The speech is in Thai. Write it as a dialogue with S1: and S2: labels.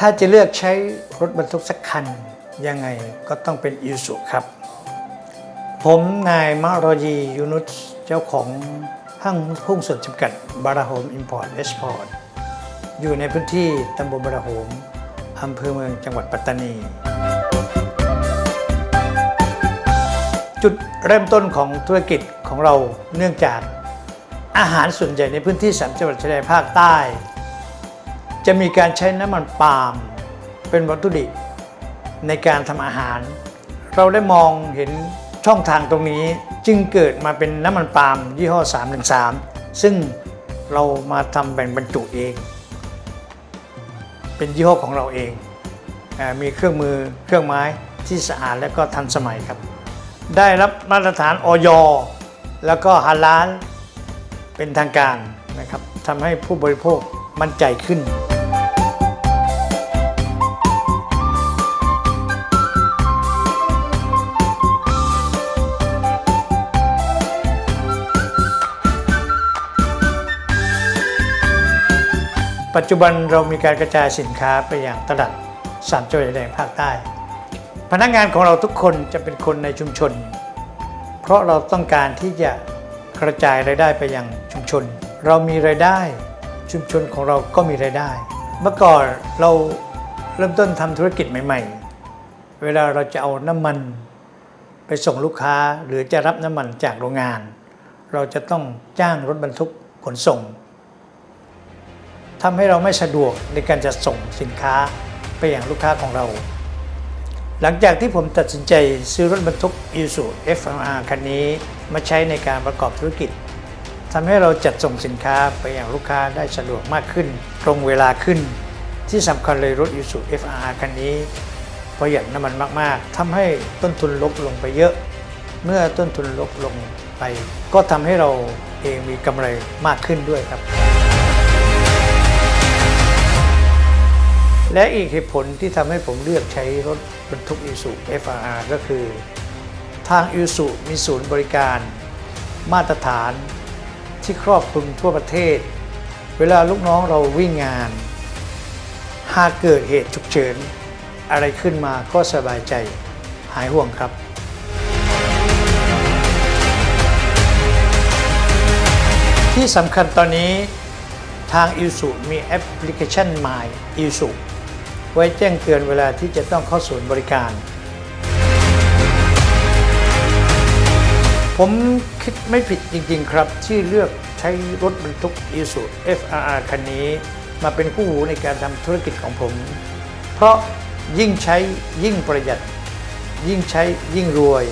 S1: ถ้าจะเลือกใช้รถบรรทุกสักคัน ยังไงก็ต้องเป็นอิสุครับ ผมนายมารอยียูนุสเจ้าของห้างหุ้นส่วนจำกัดบาราโฮมอิมพอร์ตเอ็กซ์พอร์ตอยู่ในพื้นที่ตำบลบาราโฮมอำเภอเมืองจังหวัดปัตตานี จุดเริ่มต้นของธุรกิจของเราเนื่องจากอาหารส่วนใหญ่ในพื้นที่สามจังหวัดชายแดนภาคใต้ จะมีการใช้น้ำมันปาล์มเป็นวัตถุดิบในการทำอาหาร เราได้มองเห็นช่องทางตรงนี้จึงเกิดมาเป็นน้ำมันปาล์มยี่ห้อ 313 ซึ่งเรามาทำแบ่งบรรจุเอง เป็นยี่ห้อของเราเอง มีเครื่องมือเครื่องไม้ที่สะอาดและก็ทันสมัยครับ ได้รับมาตรฐานออยแล้วก็ฮาลาลเป็นทางการนะครับทำให้ผู้บริโภคมั่นใจขึ้น ปัจจุบันเรามีการกระจายสินค้าไปอย่างตลาดสามจังหวัดชายแดนภาคใต้ พนักงานของเราทุกคนจะเป็นคนในชุมชน เพราะเราต้องการที่จะกระจายรายได้ไปยังชุมชน เรามีรายได้ ชุมชนของเราก็มีรายได้ เมื่อก่อนเราเริ่มต้นทำธุรกิจใหม่ ๆ เวลาเราจะเอาน้ำมันไปส่งลูกค้าหรือจะรับน้ำมันจากโรงงาน เราจะต้องจ้างรถบรรทุกขนส่ง ทำให้เราไม่สะดวกในการจะส่งสินค้าไปอยังลูกค้าของเรา หลังจากที่ผมตัดสินใจซื้อรถบรรทุก i s u FMR คันนี้มาใช้ในการประกอบธุรกิจทำให้เราจัดส่งสินค้าไปอยังลูกค้าได้สะดวกมากขึ้น ตรงเวลาขึ้น ที่สำคัญเลยรถ i s u FR คันนี้ประหยัดน้ำมันมาก ๆทำให้ต้นทุนลดลงไปเยอะ เมื่อต้นทุนลดลงไป ก็ทำให้เราเองมีกำไรมากขึ้นด้วยครับ และอีกเหตุผลที่ทำให้ผมเลือกใช้รถบรรทุกอิสุ FRR ก็คือ ทางอิสุมีศูนย์บริการ มาตรฐานที่ครอบคลุมทั่วประเทศ เวลาลูกน้องเราวิ่งงาน หากเกิดเหตุฉุกเฉิน อะไรขึ้นมาก็สบายใจหายห่วงครับที่สำคัญตอนนี้ทาง i s u มีแอปพลิเคชัน My i s u ไว้แจ้งเตือนเวลาที่จะต้องเข้าศูนย์บริการ ผมคิดไม่ผิดจริงๆครับ ที่เลือกใช้รถบรรทุก i s u FRR คันนี้ มาเป็นคู่หูในการทำธุรกิจของผม เพราะยิ่งใช้ยิ่งประหยัด ยิ่งใช้ยิ่งรวย